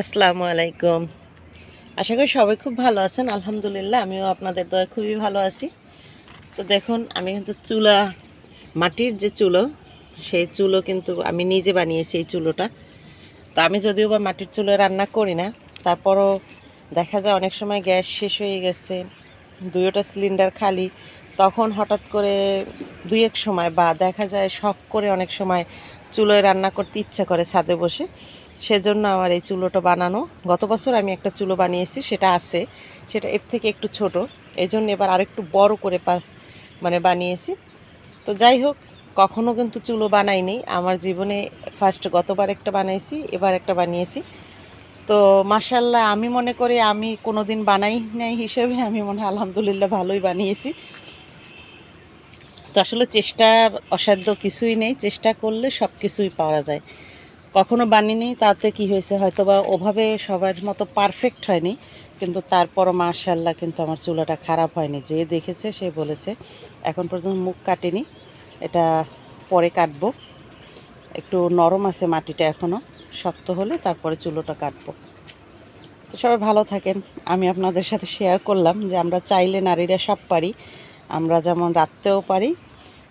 আসসালামু আলাইকুম। আশা করি সবাই খুব ভালো আছেন, আলহামদুলিল্লাহ, আমিও আপনাদের দয়া খুবই ভালো আছি। তো দেখুন, আমি কিন্তু চুলা, মাটির যে চুলো, সেই চুলো কিন্তু আমি নিজে বানিয়েছি এই চুলোটা। তো আমি যদিও বা মাটির চুলো রান্না করি না, তারপরও দেখা যায় অনেক সময় গ্যাস শেষ হয়ে গেছে দুইটা সিলিন্ডার খালি, তখন হঠাৎ করে দুই এক সময় বা দেখা যায় শখ করে অনেক সময় চুলোয় রান্না করতে ইচ্ছা করে ছাদে বসে। সেজন্য আমার এই চুলোটা বানানো। গত বছর আমি একটা চুলো বানিয়েছি, সেটা আছে। সেটা এর থেকে একটু ছোট। এই জন্য এবার আরেকটু বড় করে মানে বানিয়েছি। তো যাই হোক, কখনো কিন্তু চুলো বানাইনি। আমার জীবনে ফার্স্ট গতবার একটা বানাইছি, এবার একটা বানিয়েছি। তো মাসাল্লাহ আমি মনে করি আমি কোনো দিন বানাই নাই হিসেবে, আমি মনে হয় আলহামদুলিল্লাহ ভালোই বানিয়েছি। তো আসলে চেষ্টার অসাধ্য কিছুই নেই। চেষ্টা করলে সব কিছুই পাওয়া যায়। কখনো বানিনি, তাতে কি হয়েছে? হয়তো বা ওভাবে সবার মতো পারফেক্ট হয়নি, কিন্তু তারপরও মাশাল্লাহ কিন্তু আমার চুলাটা খারাপ হয়নি। যে দেখেছে, সে বলেছে, এখন পর্যন্ত মুখ কাটেনি, এটা পরে কাটবো। একটু নরম আছে মাটিটা এখনও শক্ত হলে তারপরে চুলোটা কাটবো। তো সবাই ভালো থাকেন। আমি আপনাদের সাথে শেয়ার করলাম যে আমরা চাইলে নারীরা সব পারি, আমরা যেমন রাখতেও পারি,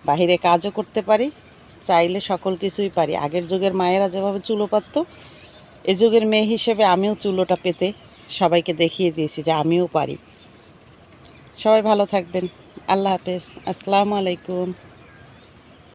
বাহিরে কাজও করতে পারি চাইলে সকল কিছুই পারি। আগের যুগের মায়েরা যেভাবে চুলো পারত এ যুগের মেয়ে হিসেবে আমিও চুলোটা পেতে সবাইকে দেখিয়ে দিয়েছি যে আমিও পারি। সবাই ভালো থাকবেন। আল্লাহ হাফেজ। আসসালামু আলাইকুম।